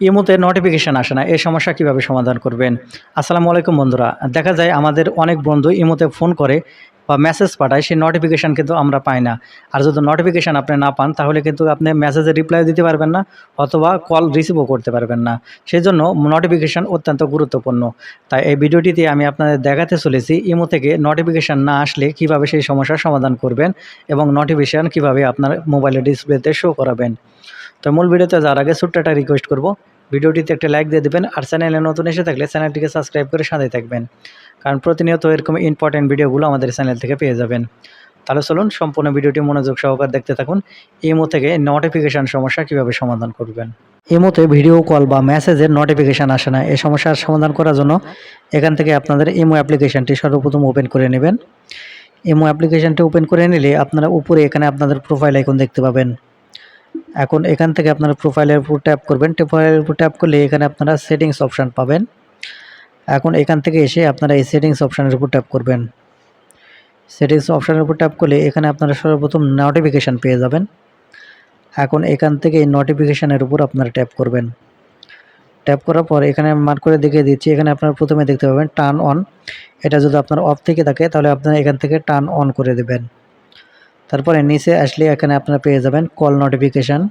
ইমোতে নোটিফিকেশান আসে না, এই সমস্যা কীভাবে সমাধান করবেন? আসসালামু আলাইকুম বন্ধুরা, দেখা যায় আমাদের অনেক বন্ধু ইমোতে ফোন করে বা মেসেজ পাঠায়, সেই নোটিফিকেশান কিন্তু আমরা পাই না। আর যদি নোটিফিকেশান আপনি না পান, তাহলে কিন্তু আপনি মেসেজের রিপ্লাই দিতে পারবেন না অথবা কল রিসিভও করতে পারবেন না। সেই জন্য নোটিফিকেশান অত্যন্ত গুরুত্বপূর্ণ। তাই এই ভিডিওটিতে আমি আপনাদের দেখাতে চলেছি ইমো থেকে নোটিফিকেশান না আসলে কীভাবে সেই সমস্যার সমাধান করবেন এবং নোটিফিকেশান কীভাবে আপনার মোবাইলের ডিসপ্লেতে শো করাবেন। তো মূল ভিডিওতে যাওয়ার আগে ছোট্ট একটা রিকোয়েস্ট করব। ভিডিওটিতে একটা লাইক দিয়ে দেবেন আর চ্যানেলে নতুন এসে থাকলে চ্যানেলটিকে সাবস্ক্রাইব করে সাথে থাকবেন। কারণ প্রতিনিয়ত এরকম ইম্পর্টেন্ট ভিডিওগুলো আমাদের চ্যানেল থেকে পেয়ে যাবেন। তাহলে চলুন সম্পূর্ণ ভিডিওটি মনোযোগ সহকারে দেখতে থাকুন। ইমো থেকে নোটিফিকেশান সমস্যা কীভাবে সমাধান করবেন? ইমোতে ভিডিও কল বা মেসেজের নোটিফিকেশান আসে না। এই সমস্যার সমাধান করার জন্য এখান থেকে আপনাদের ইমো অ্যাপ্লিকেশানটি সর্বপ্রথম ওপেন করে নেবেন। ইমো অ্যাপ্লিকেশানটি ওপেন করে নিলে আপনারা উপরে এখানে আপনাদের প্রোফাইল আইকন দেখতে পাবেন। এখন এখান থেকে আপনারা প্রোফাইলের উপর ট্যাপ করবেন। প্রোফাইলের উপর ট্যাপ করলে এখানে আপনারা সেটিংস অপশান পাবেন। এখন এখান থেকে এসে আপনারা এই সেটিংস অপশানের উপর ট্যাপ করবেন। সেটিংস অপশানের উপর ট্যাপ করলে এখানে আপনারা সর্বপ্রথম নোটিফিকেশান পেয়ে যাবেন। এখন এখান থেকে এই নোটিফিকেশানের উপর আপনারা ট্যাপ করবেন। ট্যাপ করার পর এখানে মার্ক করে দেখিয়ে দিচ্ছি। এখানে আপনারা প্রথমে দেখতে পাবেন টার্ন অন এটা যদি আপনার অফ থেকে থাকে, তাহলে আপনারা এখান থেকে টার্ন অন করে দেবেন। তারপরে নিচে আসলে এখানে আপনারা পেয়ে যাবেন কল নোটিফিকেশান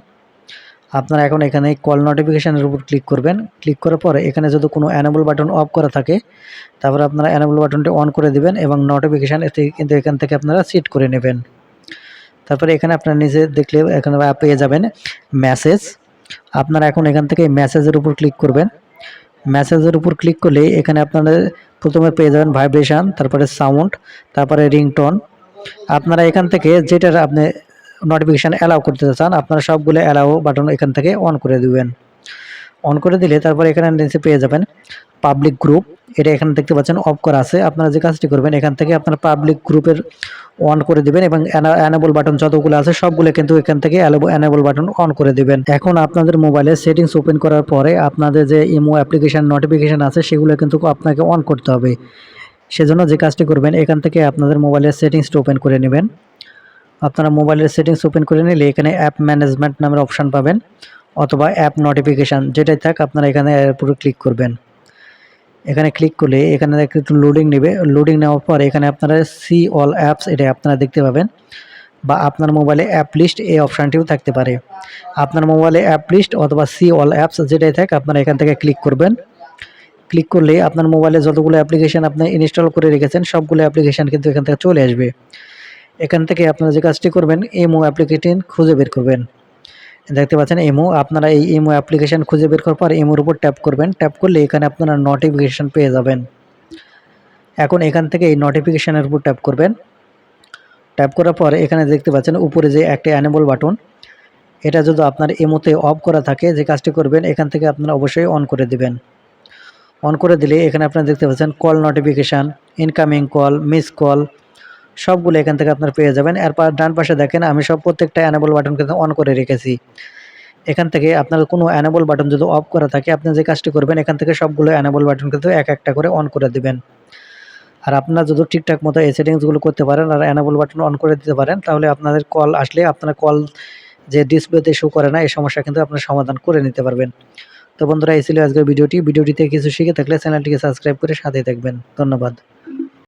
আপনারা এখন এখানে কল নোটিফিকেশানের উপর ক্লিক করবেন। ক্লিক করার পরে এখানে যদি কোনো অ্যানেবল বাটন অফ করা থাকে, তারপরে আপনারা অ্যানেবল বাটনটি অন করে দিবেন এবং নোটিফিকেশান এতে কিন্তু এখান থেকে আপনারা সিট করে নেবেন। তারপরে এখানে আপনারা নিজে দেখলে এখানে পেয়ে যাবেন মেসেজ আপনারা এখন এখান থেকে মেসেজের উপর ক্লিক করবেন। মেসেজের উপর ক্লিক করলে এখানে আপনারা প্রথমে পেয়ে যাবেন ভাইব্রেশান তারপরে সাউন্ড তারপরে রিংটোন আপনারা এখান থেকে যেটার আপনি নোটিফিকেশান অ্যালাউ করতে চান, আপনারা সবগুলো অ্যালাউ বাটন এখান থেকে অন করে দেবেন। অন করে দিলে তারপর এখানে নিচে পেয়ে যাবেন। পাবলিক গ্রুপ এটা এখানে দেখতে পাচ্ছেন অফ করা আছে। আপনারা যে কাজটি করবেন, এখান থেকে আপনারা পাবলিক গ্রুপের অন করে দিবেন এবং অ্যানেবল বাটন যতগুলো আছে, সবগুলো কিন্তু এখান থেকে অ্যানেবল বাটন অন করে দিবেন। এখন আপনাদের মোবাইলে সেটিংস ওপেন করার পরে আপনাদের যে ইমো অ্যাপ্লিকেশান নোটিফিকেশান আছে, সেগুলো কিন্তু আপনাকে অন করতে হবে। সেজন্য যে কাজটি করবেন, এখান থেকে আপনাদের মোবাইলের সেটিংসটা ওপেন করে নেবেন। আপনারা মোবাইলের সেটিংস ওপেন করে নিলে এখানে অ্যাপ ম্যানেজমেন্ট নামের অপশান পাবেন, অথবা অ্যাপ নোটিফিকেশান যেটাই থাক আপনারা এখানে এর উপরে ক্লিক করবেন। এখানে ক্লিক করলে এখানে একটু লোডিং নেবে। লোডিং নেওয়ার পর এখানে আপনারা সি অল অ্যাপস এটা আপনারা দেখতে পাবেন, বা আপনার মোবাইলে অ্যাপ লিস্ট এই অপশানটিও থাকতে পারে। আপনার মোবাইলে অ্যাপ লিস্ট অথবা সি অল অ্যাপস যেটাই থাক আপনারা এখান থেকে ক্লিক করবেন। ক্লিক করলে আপনার মোবাইলে যতগুলো অ্যাপ্লিকেশান আপনি ইনস্টল করে রেখেছেন, সবগুলো অ্যাপ্লিকেশান কিন্তু এখান থেকে চলে আসবে। এখান থেকে আপনারা যে কাজটি করবেন এমও অ্যাপ্লিকেশন খুঁজে বের করবেন। দেখতে পাচ্ছেন এমও আপনারা এই এমও অ্যাপ্লিকেশান খুঁজে বের করার পর এমোর উপর ট্যাপ করবেন। ট্যাপ করলে এখানে আপনারা নোটিফিকেশান পেয়ে যাবেন। এখন এখান থেকে এই নোটিফিকেশানের উপর ট্যাপ করবেন। ট্যাপ করার পর এখানে দেখতে পাচ্ছেন উপরে যে একটা অ্যানেবল বাটন এটা যদি আপনার এমোতে অফ করা থাকে, যে কাজটি করবেন, এখান থেকে আপনারা অবশ্যই অন করে দিবেন। অন করে দিলে এখানে আপনারা দেখতে পাচ্ছেন call notification incoming call miss call সবগুলো এখান থেকে আপনার পেয়ে যাবেন। এরপর ডান পাশে দেখেন, আমি সব প্রত্যেকটা অ্যানেবল বাটন কিন্তু অন করে রেখেছি। এখান থেকে আপনার কোনো অ্যানেবল বাটন যদি অফ করা থাকে, আপনি যে কাজটি করবেন, এখান থেকে সবগুলো অ্যানেবল বাটন কিন্তু এক একটা করে অন করে দিবেন। আর আপনারা যদি ঠিকঠাক মতো এই সেটিংসগুলো করতে পারেন আর অ্যানেবল বাটন অন করে দিতে পারেন, তাহলে আপনাদের কল আসলে আপনার কল যে ডিসপ্লেতে শো করে না, এই সমস্যা কিন্তু আপনার সমাধান করে নিতে পারবেন। তো বন্ধুরা, এই ছিল আজকের ভিডিওটি। ভিডিওটিতে কিছু শিখে থাকলে চ্যানেলটিকে সাবস্ক্রাইব করে সাথে থাকবেন। ধন্যবাদ।